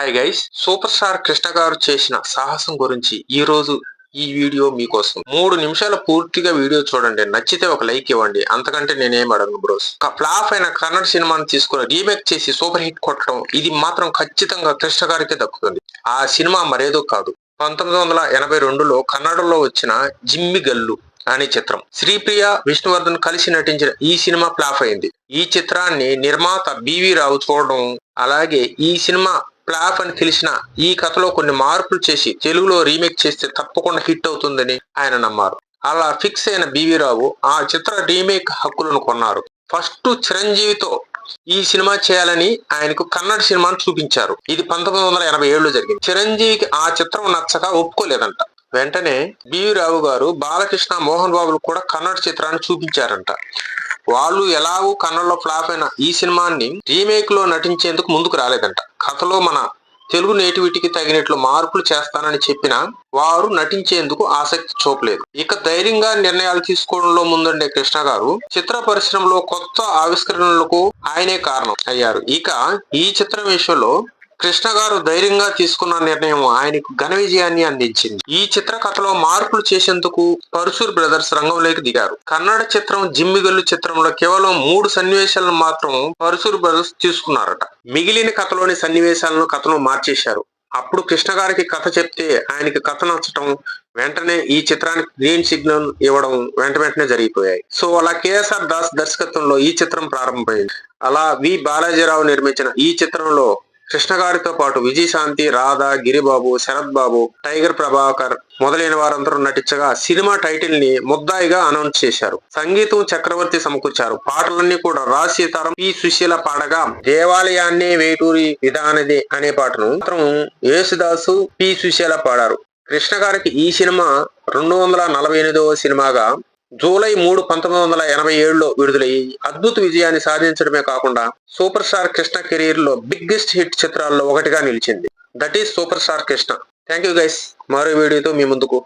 Hi guys super star Krishna గారు చేసిన సాహసం గురించి ఈ రోజు ఈ వీడియో మీకోసం. మూడు నిమిషాల పూర్తిగా వీడియో చూడండి. నచ్చితే ఒక లైక్ ఇవ్వండి. అంతకంటే నేనేం అడగను బ్రోస్ ఒక ఫ్లాప్ అయిన కన్నడ సినిమాను తీసుకుని రీమేక్ చేసి సూపర్ హిట్ కొట్టడం ఇది మాత్రం ఖచ్చితంగా కృష్ణ గారికే దక్కుతుంది. ఆ సినిమా మరేదో కాదు. పంతొమ్మిది వందల ఎనభై రెండులో కన్నడలో వచ్చిన జిమ్మి గల్లు అనే చిత్రం. శ్రీప్రియ విష్ణువర్ధన్ కలిసి నటించిన ఈ సినిమా ఫ్లాప్ అయింది. ఈ చిత్రాన్ని నిర్మాత బివి రావు చూడడం అలాగే ఈ సినిమా ఫ్లాప్ అని తెలిసిన ఈ కథలో కొన్ని మార్పులు చేసి తెలుగులో రీమేక్ చేస్తే తప్పకుండా హిట్ అవుతుందని ఆయన నమ్మారు. అలా ఫిక్స్ అయిన బివి రావు ఆ చిత్ర రీమేక్ హక్కులను కొన్నారు. ఫస్ట్ చిరంజీవితో ఈ సినిమా చేయాలని ఆయనకు కన్నడ సినిమాను చూపించారు. ఇది పంతొమ్మిది వందల ఎనభై ఏడులో జరిగింది. చిరంజీవికి ఆ చిత్రం నచ్చక ఒప్పుకోలేదంట. వెంటనే బివి రావు గారు బాలకృష్ణ మోహన్ బాబులు కూడా కన్నడ చిత్రాన్ని చూపించారంట. వాళ్ళు ఎలాగూ కన్నడలో ఫ్లాప్ అయిన ఈ సినిమాని రీమేక్లో నటించేందుకు ముందుకు రాలేదంట. కథలో మన తెలుగు నేటివిటీకి తగినట్లు మార్పులు చేస్తానని చెప్పినా వారు నటించేందుకు ఆసక్తి చూపలేదు. ఇక ధైర్యంగా నిర్ణయాలు తీసుకోవడంలో ముందుండే కృష్ణ గారు చిత్ర పరిశ్రమలో కొత్త ఆవిష్కరణలకు ఆయనే కారణం అయ్యారు. ఇక ఈ చిత్రం విషయంలో కృష్ణ గారు ధైర్యంగా తీసుకున్న నిర్ణయం ఆయనకు ఘన విజయాన్ని అందించింది. ఈ చిత్ర కథలో మార్పులు చేసేందుకు పరుశూర్ బ్రదర్స్ రంగంలోకి దిగారు. కన్నడ చిత్రం జిమ్మిగల్లు చిత్రంలో కేవలం మూడు సన్నివేశాలను మాత్రం పరుశూర్ బ్రదర్స్ తీసుకున్నారట. మిగిలిన కథలోని సన్నివేశాలను కథను మార్చేశారు. అప్పుడు కృష్ణ గారికి కథ చెప్తే ఆయనకి కథ నచ్చటం వెంటనే ఈ చిత్రానికి గ్రీన్ సిగ్నల్ ఇవ్వడం వెంట వెంటనే జరిగిపోయాయి. సో అలా కేఎస్ఆర్ దాస్ దర్శకత్వంలో ఈ చిత్రం ప్రారంభమైంది. అలా వి బాలాజీరావు నిర్మించిన ఈ చిత్రంలో కృష్ణ గారితో పాటు విజయశాంతి రాధా గిరిబాబు శరత్ బాబు టైగర్ ప్రభాకర్ మొదలైన వారందరూ నటించగా సినిమా టైటిల్ని ముద్దాయిగా అనౌన్స్ చేశారు. సంగీతం చక్రవర్తి సమకూర్చారు. పాటలన్నీ కూడా రాజ్ సీతారాం పి. సుశీల పాడగా దేవాలయాన్నే వేటూరి విధానది అనే పాటను మాత్రం యేసుదాసు పి. సుశీల పాడారు. కృష్ణ గారికి ఈ సినిమా రెండు వందల నలభై ఎనిమిదవ సినిమాగా జూలై మూడు పంతొమ్మిది వందల ఎనభై ఏడులో విడుదలయ్యి అద్భుత విజయాన్ని సాధించడమే కాకుండా సూపర్ స్టార్ కృష్ణ కెరీర్లో బిగ్గెస్ట్ హిట్ చిత్రాల్లో ఒకటిగా నిలిచింది. That is super star Krishna. Thank you guys. మరో వీడియోతో మీ ముందుకు